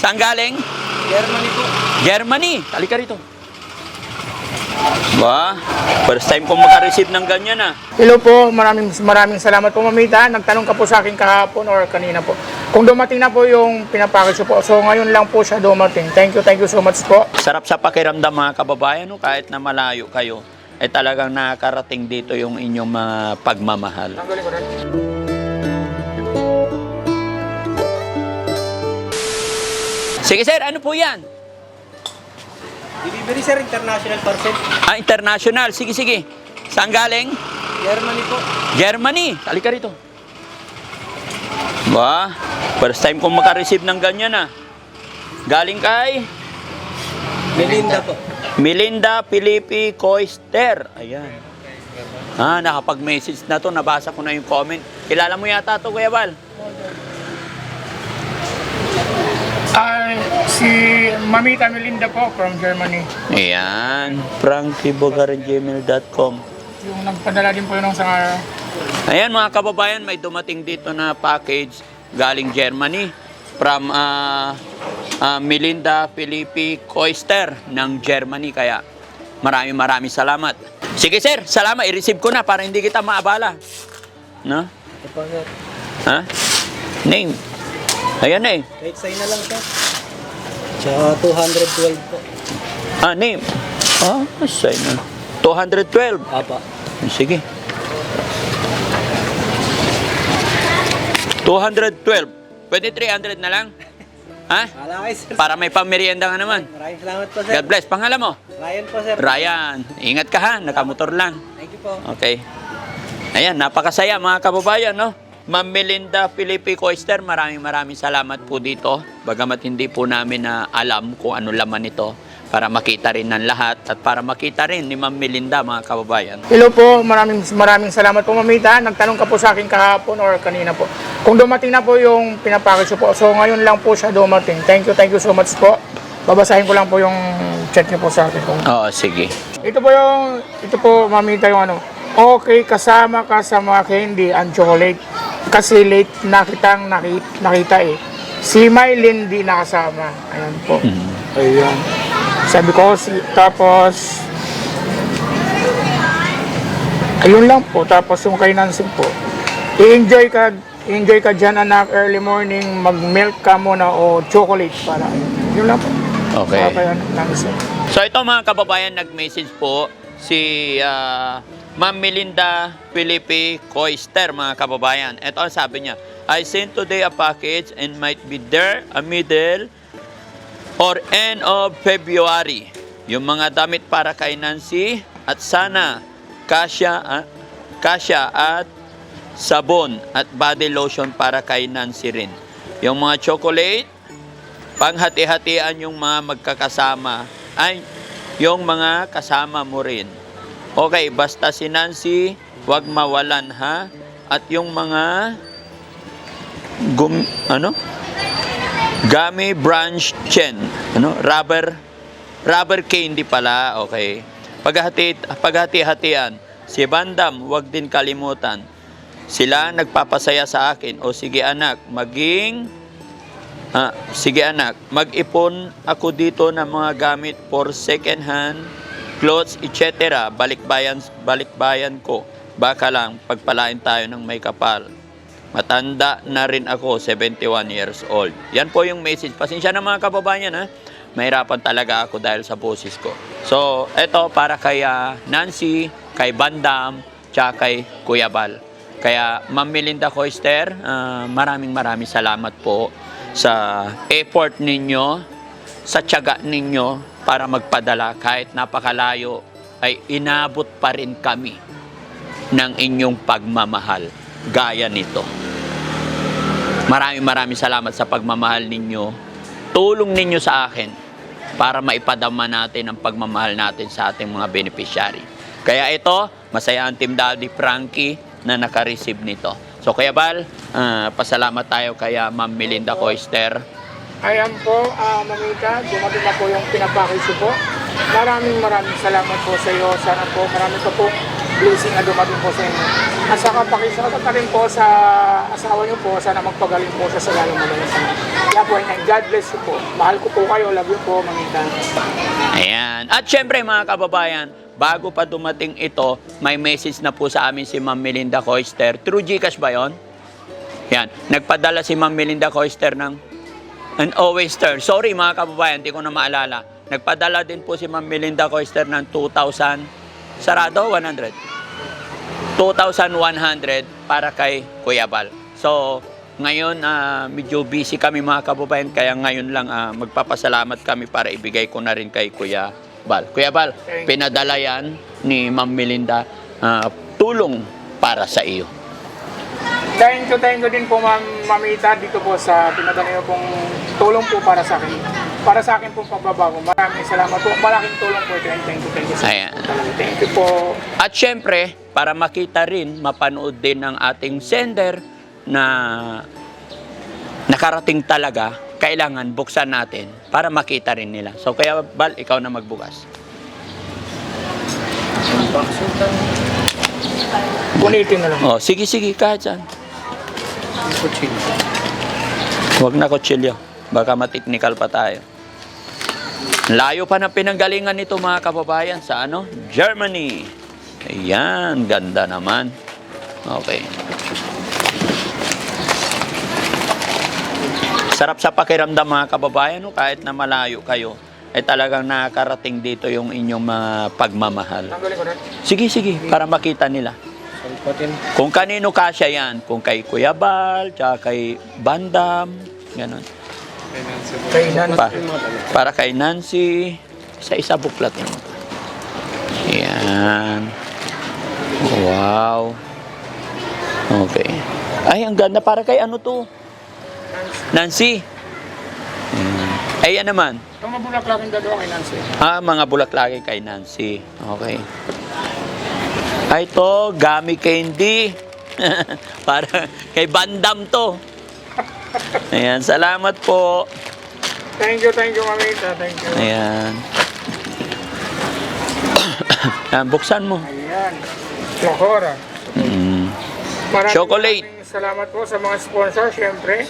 Saan galing? Germany po. Germany. Halika rito. Ba, first time ko makareceive ng ganyan ah. Hello po, maraming maraming salamat po mamita. Nagtanong ka po sa akin kahapon or kanina po. Kung dumating na po yung pinapackage po. So ngayon lang po siya dumating. Thank you, thank you so much po. Sarap sa pakiramdam mga kababayan, no? kahit na malayo kayo, ay talagang nakakarating dito yung inyong mga pagmamahal. Tanggalin ko Sige sir, ano po yan? Delivery sir, international parcel. Ah, international. Sige, sige. Saan galing? Germany po. Germany. Halika rito. Ba, first time ko makareceive ng ganyan ah. Galing kay Melinda po. Melinda Filipi Coister. Ayan. Ah, nakapag-message na to. Nabasa ko na yung comment. Kilala mo yata to, Kuya Bal? Ay, si Mamita Melinda po from Germany. Ayan. frankiebugargmail.com Yung nagpadala din po yun sa Ayan mga kababayan, may dumating dito na package galing Germany from ah, ah, Melinda Filipi Koister ng Germany. Kaya maraming maraming salamat. Sige sir, salamat. I-receive ko na para hindi kita maabala. No? Ito po sir. Ha? Name. Ayan eh. Kahit sign na lang sir. Tsaka 212 po. Ah, name. Ah, say na. 212. Apa. Sige. 212. Pwede 300 na lang? Ha? Wala kayo sir. Para may pamerienda ka naman. Maraming salamat po sir. God bless. Pangalan mo? Ryan po sir. Ryan. Ingat ka ha. Nakamotor lang. Thank you po. Okay. Ayan, napakasaya mga kababayan, no? Ma'am Melinda Filipe Coister, maraming maraming salamat po dito. Bagamat hindi po namin na alam kung ano laman ito para makita rin ng lahat at para makita rin ni Ma'am Melinda mga kababayan. Hello po, maraming maraming salamat po mamita. Nagtanong ka po sa akin kahapon or kanina po. Kung dumating na po yung pinapackage po. So ngayon lang po siya dumating. Thank you, thank you so much po. Babasahin ko lang po yung chat niyo po sa akin. Kung Oo, sige. Ito po yung, ito po mamita yung ano. Okay, kasama ka sa mga candy and chocolate. Kasi late na kitang nakita, nakita eh. Si Mylene di nakasama. Ayan po. Ayan. Sabi ko, si, tapos, ayun lang po. Tapos yung kay Nancy po. I-enjoy ka, enjoy ka dyan anak, early morning, mag-milk ka muna o chocolate para. Yun lang po. Okay. Para kay Nancy. So ito mga kababayan, nag-message po si ah, Ma'am Melinda Felipe Coister, mga kababayan. Ito ang sabi niya, I sent today a package and might be there a middle or end of February. Yung mga damit para kay Nancy at sana kasya, ah, kasya at sabon at body lotion para kay Nancy rin. Yung mga chocolate, panghati-hatian yung mga magkakasama ay yung mga kasama mo rin. Okay, basta si Nancy, wag mawalan ha. At yung mga gum, ano? Gummy branch chen. Ano? Rubber rubber candy pala. Okay. Paghati paghati-hatian. Si Bandam, wag din kalimutan. Sila nagpapasaya sa akin. O sige anak, maging Ah, sige anak, mag-ipon ako dito ng mga gamit for second hand, clothes, etc. Balikbayan, balikbayan ko. Baka lang, pagpalain tayo ng may kapal. Matanda na rin ako, 71 years old. Yan po yung message. Pasensya na mga kababayan ha. Mahirapan talaga ako dahil sa boses ko. So, eto para kay ah, Nancy, kay Bandam, tsaka kay Kuya Bal. Kaya Ma'am Melinda Coister, ah, maraming maraming salamat po sa effort ninyo, sa tiyaga ninyo para magpadala kahit napakalayo ay inabot pa rin kami ng inyong pagmamahal gaya nito. Maraming maraming salamat sa pagmamahal ninyo. Tulong ninyo sa akin para maipadama natin ang pagmamahal natin sa ating mga beneficiary. Kaya ito, masaya ang Team Daddy Frankie na naka-receive nito. So Kuya Bal, ah, pasalamat tayo kay ah, Ma'am Melinda Coister. Ayan po, uh, mamita, dumating na po yung pinapackage ko po. Maraming maraming salamat po sa iyo. Sana po marami pa po blessing na dumating po sa inyo. At saka pakisalamat na rin po sa asawa niyo po. Sana magpagaling po sa lalong madalas. Kaya po, and God bless you po. Mahal ko po kayo. Love you po, Mamita. Ayan. At syempre mga kababayan, bago pa dumating ito, may message na po sa amin si Ma'am Melinda Coister. True Gcash ba yon? Yan. Nagpadala si Ma'am Melinda Coister ng an Oyster. Sorry mga kababayan, hindi ko na maalala. Nagpadala din po si Ma'am Melinda Coister ng 2,000. Sarado? 100? 2,100 para kay Kuya Bal. So, ngayon ah, medyo busy kami mga kababayan kaya ngayon lang ah, magpapasalamat kami para ibigay ko na rin kay Kuya Bal. Kuya Bal, Thank pinadala yan ni Ma'am Melinda ah, tulong para sa iyo. Thank you, thank you din po, Ma'am Mamita, dito po sa pinadala niyo pong tulong po para sa akin. Para sa akin pong pagbabago. Maraming salamat po. Malaking tulong po ito. And thank you, thank you. Ayan. Thank you po. At syempre, para makita rin, mapanood din ng ating sender na nakarating talaga, kailangan buksan natin para makita rin nila. So kaya Bal, ikaw na magbukas. Punitin na lang. Oh, sige sige kahit saan. Huwag na kutsilyo. Baka matiknikal pa tayo. Layo pa ng pinanggalingan nito mga kababayan sa ano? Germany. Ayan, ganda naman. Okay. Sarap sa pakiramdam mga kababayan, no? kahit na malayo kayo, ay talagang nakakarating dito yung inyong mga pagmamahal. Ko na. Sige, sige, para makita nila. Kung kanino kasya yan, kung kay Kuya Bal, tsaka kay Bandam, ganun. Kay Nan. Pa, para kay Nancy, isa-isa buklatin mo. Yan. Wow. Okay. Ay, ang ganda. Para kay ano to? Nancy. Yan. Ay, yan naman. Itong mabulaklak yung dalawa kay Nancy. Ah, mga bulaklaki kay Nancy. Okay. Ay, to, Gami Candy. Para kay Bandam to. Ayan, salamat po. Thank you, thank you, Mamita. Thank you. Ayan. Ayan, buksan mo. Ayan. Lakora. Mm. Chocolate. Salamat po sa mga sponsor, syempre.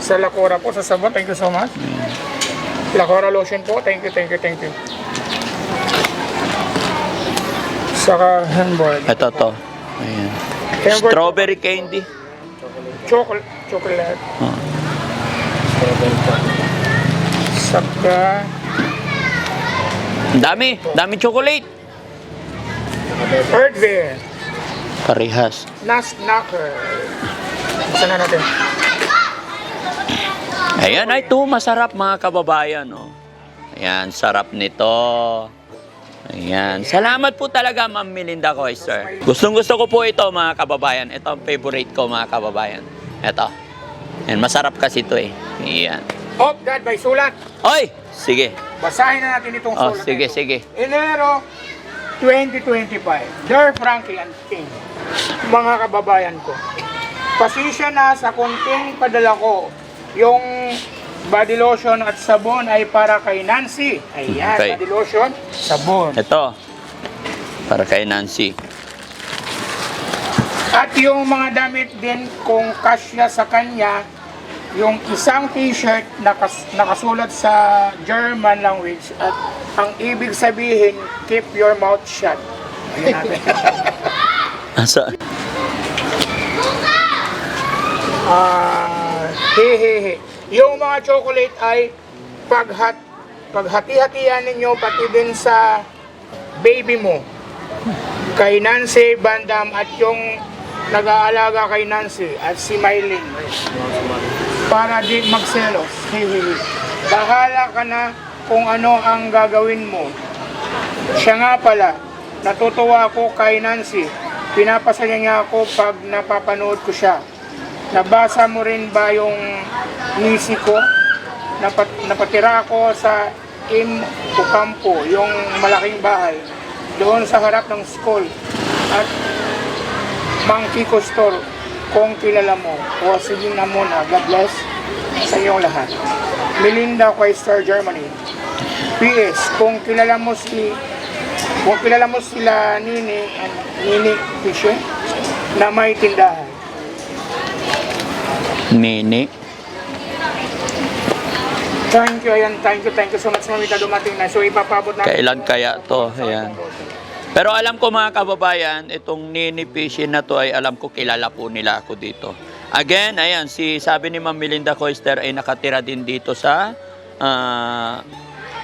Sa Lakora po, sa sabon. Thank you so much. Lakora lotion po. Thank you, thank you, thank you. Saka handboard. Ito to. Ayan. Handboard. Strawberry candy. Chocolate. Chocolate. Oh. Saka dami. Dami chocolate. Earth Bear. Parehas. Nas Knocker. Buksan na natin. Ayan, ay ito, masarap mga kababayan. Oh. Ayan, sarap nito. Ayan. Salamat po talaga, Ma'am Melinda Coister. Gustong gusto ko po ito, mga kababayan. Ito ang favorite ko, mga kababayan. Ito. Ayan, masarap kasi ito eh. Ayan. Oh, Dad, may sulat. Oy! Sige. Basahin na natin itong Oh, sulat. sige, ito. sige. Enero 2025. Dear Frankie and King, mga kababayan ko, pasisya na sa kunting padala ko. Yung body lotion at sabon ay para kay Nancy. Ayan, Okay. body lotion, sabon. Ito. Para kay Nancy. At yung mga damit din kung kasya sa kanya, yung isang t-shirt nakas, nakasulat sa German language at ang ibig sabihin, keep your mouth shut. Ayan natin. Asa? Ah, hehehe. Yung mga chocolate ay paghat paghati-hatian ninyo pati din sa baby mo. Kay Nancy Bandam at yung nag-aalaga kay Nancy at si Mylene. Para di magselos. Hehehe. Bahala ka na kung ano ang gagawin mo. Siya nga pala, natutuwa ako kay Nancy. Pinapasaya niya ako pag napapanood ko siya. Nabasa mo rin ba yung nisi ko? Napat, napatira ako sa Im Ocampo, yung malaking bahay, doon sa harap ng school. At Kiko Store, kung kilala mo. O sige na muna, God bless sa inyong lahat. Melinda Quaistar, Germany. PS, kung kilala mo si kung kilala mo sila Nini Nini Fisher na may tindahan. Nini. Thank you, ayan. Thank you, thank you so much, Mamita. Dumating na. So, ipapabot natin. Kailan kaya to? Ayan. Pero alam ko mga kababayan, itong Nini Fishing na to ay alam ko kilala po nila ako dito. Again, ayan, si sabi ni Ma'am Melinda Coister ay nakatira din dito sa ah,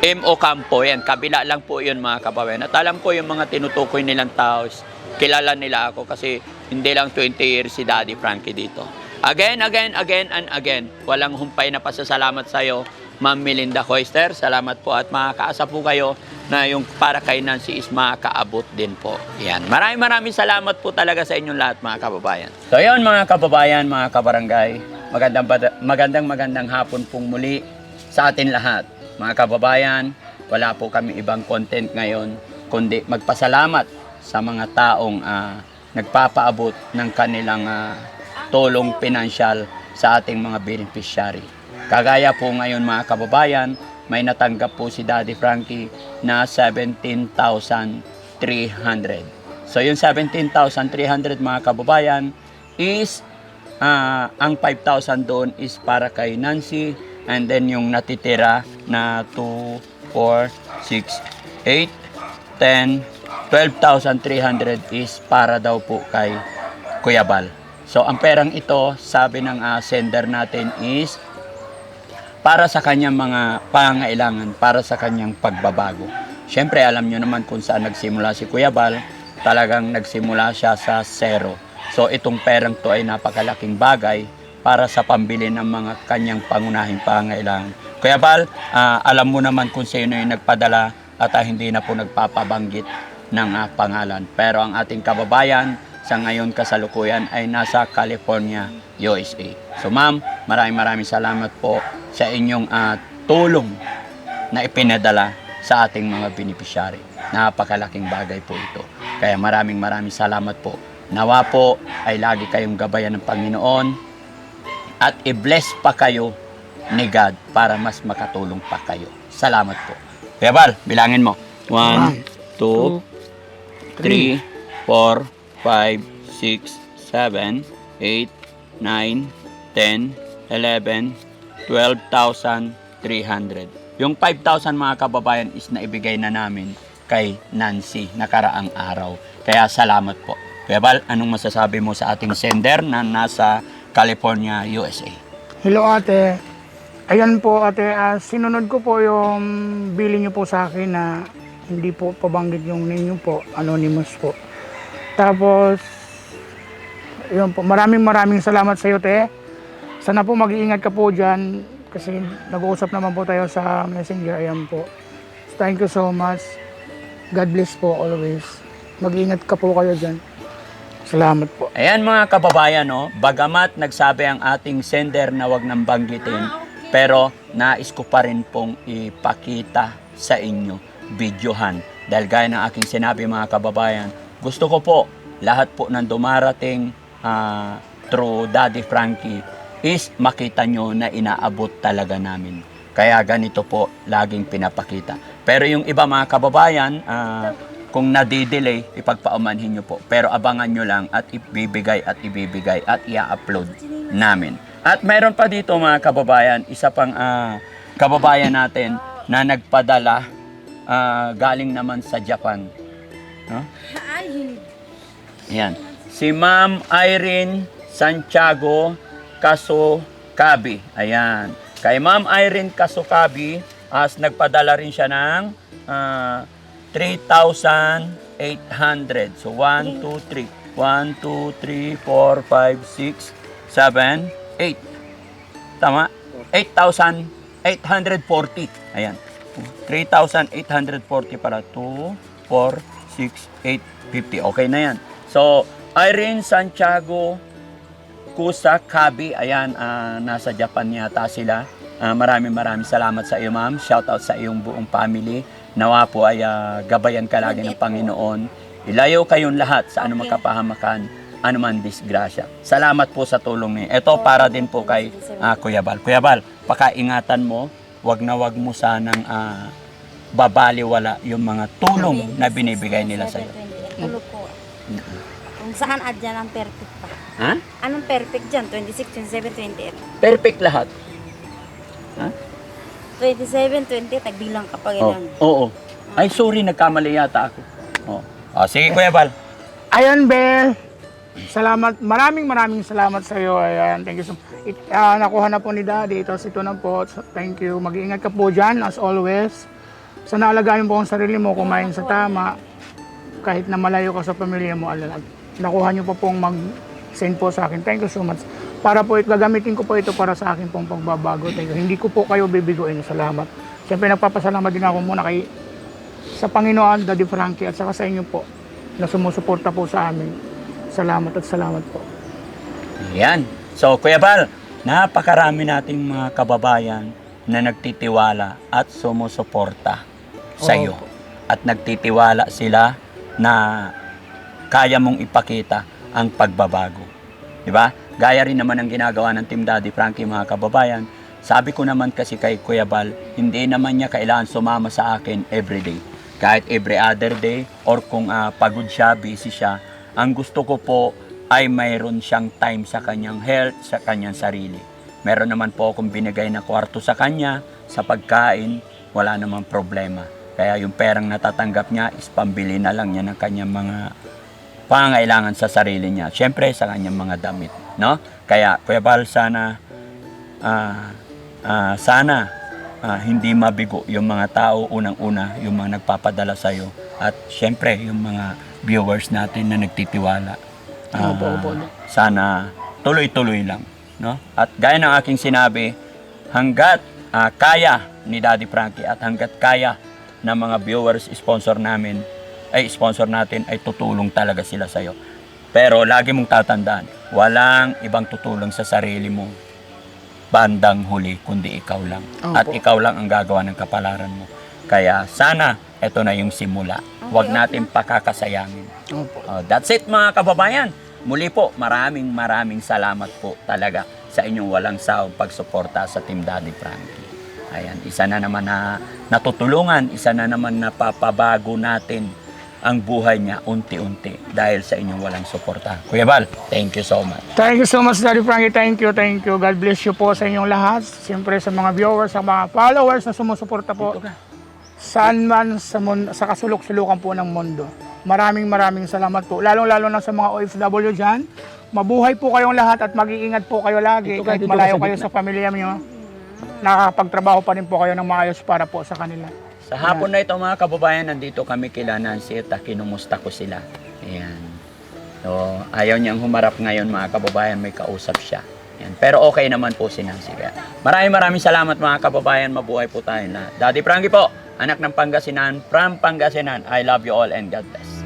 MO Campo. Yan, kabila lang po yun mga kababayan. At alam ko yung mga tinutukoy nilang tao, kilala nila ako kasi hindi lang 20 years si Daddy Frankie dito. Again, again, again, and again, walang humpay na pasasalamat sa iyo, Ma'am Melinda Coister. Salamat po at makakaasa po kayo na yung para kay Nancy is makakaabot din po. Yan. Maraming maraming salamat po talaga sa inyong lahat mga kababayan. So yun mga kababayan, mga kabarangay, magandang, magandang magandang hapon pong muli sa atin lahat. Mga kababayan, wala po kami ibang content ngayon, kundi magpasalamat sa mga taong ah, nagpapaabot ng kanilang ah, tulong pinansyal sa ating mga beneficiary. Kagaya po ngayon mga kababayan, may natanggap po si Daddy Frankie na 17,300. So yung 17,300 mga kababayan is ah, ang 5,000 doon is para kay Nancy and then yung natitira na 2, 4, 6, 8, 10, 12,300 is para daw po kay Kuya Bal. So ang perang ito, sabi ng ah, sender natin is para sa kanyang mga pangailangan, para sa kanyang pagbabago. Siyempre, alam nyo naman kung saan nagsimula si Kuya Bal, talagang nagsimula siya sa zero. So, itong perang to ay napakalaking bagay para sa pambili ng mga kanyang pangunahing pangailangan. Kuya Bal, ah, alam mo naman kung sino yung nagpadala at ah, hindi na po nagpapabanggit ng ah, pangalan. Pero ang ating kababayan sa ngayon kasalukuyan ay nasa California, USA. So ma'am, maraming maraming salamat po sa inyong ah, tulong na ipinadala sa ating mga beneficiary. Napakalaking bagay po ito. Kaya maraming maraming salamat po. Nawa po ay lagi kayong gabayan ng Panginoon at i-bless pa kayo ni God para mas makatulong pa kayo. Salamat po. Kaya Bal, bilangin mo. 1, 2, 3, 4, 5, 6, 7, 8, 9, 10, 11, 12,300. Yung 5,000 mga kababayan is naibigay na namin kay Nancy nakaraang araw. Kaya salamat po. Kuya anong masasabi mo sa ating sender na nasa California, USA? Hello ate. Ayan po ate, ah, sinunod ko po yung billing niyo po sa akin na hindi po pabanggit yung ninyo po, anonymous po. Tapos, yun po, maraming maraming salamat sa iyo te. Sana po mag-iingat ka po dyan kasi nag-uusap naman po tayo sa messenger. Ayan po. Thank you so much. God bless po always. Mag-iingat ka po kayo dyan. Salamat po. Ayan mga kababayan, no? bagamat nagsabi ang ating sender na wag nang banggitin, pero nais ko pa rin pong ipakita sa inyo, videohan. Dahil gaya ng aking sinabi mga kababayan, gusto ko po lahat po ng dumarating ah, through Daddy Frankie is makita nyo na inaabot talaga namin. Kaya ganito po laging pinapakita. Pero yung iba mga kababayan, ah, kung nadidelay, ipagpaumanhin nyo po. Pero abangan nyo lang at ibibigay at ibibigay at i-upload namin. At meron pa dito mga kababayan, isa pang ah, kababayan natin na nagpadala ah, galing naman sa Japan. No? Ayan. Si Ma'am Irene Santiago Kasokabi. Ayan. Kay Ma'am Irene Kasokabi, as nagpadala rin siya ng ah, 3,800. So, 1, 2, 3. 1, 2, 3, 4, 5, 6, 7, 8. Tama? 8,840. Ayan. 3,840 para 2, 4, 6, 8, 50. Okay na yan. So, Irene Santiago Kusa Kabi, ayan, ah, nasa Japan yata sila. Ah, maraming maraming salamat sa iyo, ma'am. Shout out sa iyong buong family. Nawa po ay ah, gabayan ka lagi ng Panginoon. Ilayo kayong lahat sa anumang kapahamakan, anuman disgrasya. Salamat po sa tulong niyo. Ito para din po kay ah, Kuya Bal. Kuya Bal, pakaingatan mo, wag na wag mo sanang ah, babaliwala yung mga tulong na binibigay nila sa iyo. Tulo po. Kung saan adyan ang perfect pa. Ha? Anong perfect dyan? 26, 27, 28. Perfect lahat. Ha? 27, 20, tagbilang ka pa Oh, ganyan. oo. Ay, sorry, nagkamali yata ako. Oh. Ah, sige, Kuya Bal. Ayan, Bel. Salamat. Maraming maraming salamat sa iyo. Ayan, thank you so It, ah, nakuha na po ni Daddy. Ito, ito na po. So, Thank you. Mag-iingat ka po dyan, as always. Sana alagaan mo po ang sarili mo, kumain sa tama. Kahit na malayo ka sa pamilya mo, alalag. Nakuha niyo po pong mag-send po sa akin. Thank you so much. Para po, it- gagamitin ko po ito para sa akin pong pagbabago. Thank you. Hindi ko po kayo bibiguin. Salamat. Siyempre, nagpapasalamat din ako muna kay sa Panginoon, Daddy Frankie, at saka sa inyo po na sumusuporta po sa amin. Salamat at salamat po. Yan. So, Kuya Bal, napakarami nating mga kababayan na nagtitiwala at sumusuporta sa iyo. At nagtitiwala sila na kaya mong ipakita ang pagbabago. Di ba? Gaya rin naman ang ginagawa ng Team Daddy Frankie mga kababayan. Sabi ko naman kasi kay Kuya Bal, hindi naman niya kailangan sumama sa akin everyday. Kahit every other day or kung ah, pagod siya, busy siya. Ang gusto ko po ay mayroon siyang time sa kanyang health, sa kanyang sarili. Meron naman po akong binigay na kwarto sa kanya, sa pagkain, wala namang problema. Kaya yung perang natatanggap niya is pambili na lang niya ng kanyang mga pangailangan sa sarili niya. Siyempre, sa kanyang mga damit. No? Kaya, Kuya Bal, sana, ah, ah, sana, ah, hindi mabigo yung mga tao, unang-una, yung mga nagpapadala sa'yo. At siyempre, yung mga viewers natin na nagtitiwala. Opo. sana tuloy-tuloy lang. No? At gaya ng aking sinabi, hanggat ah, kaya ni Daddy Frankie at hanggat kaya ng mga viewers, sponsor namin, ay sponsor natin, ay tutulong talaga sila sa'yo. Pero lagi mong tatandaan, walang ibang tutulong sa sarili mo bandang huli, kundi ikaw lang. Opo. At ikaw lang ang gagawa ng kapalaran mo. Kaya sana, ito na yung simula. Huwag Okay, natin pakakasayangin. Opo. Oh, that's it mga kababayan. Muli po, maraming maraming salamat po talaga sa inyong walang sawang pagsuporta sa Team Daddy Frankie. Ayan, isa na naman na natutulungan, isa na naman na papabago natin ang buhay niya unti-unti dahil sa inyong walang suporta. Kuya Bal, thank you so much. Thank you so much, Daddy Frankie. Thank you, thank you. God bless you po sa inyong lahat. Siyempre sa mga viewers, sa mga followers na sumusuporta po. Saan man sa, mun- sa kasulok-sulukan po ng mundo. Maraming maraming salamat po. Lalong-lalo na sa mga OFW dyan. Mabuhay po kayong lahat at mag-iingat po kayo lagi. Dito ka, Kahit malayo kayo sa pamilya niyo. Nakakapagtrabaho pa rin po kayo ng maayos para po sa kanila. Sa hapon na ito mga kababayan, nandito kami kila Nancy at kinumusta ko sila. Ayan. So, ayaw niyang humarap ngayon mga kababayan, may kausap siya. Ayan. Pero okay naman po si Nancy. Kaya maraming maraming salamat mga kababayan, mabuhay po tayo lahat. Daddy Frankie po, anak ng Pangasinan, from Pangasinan. I love you all and God bless.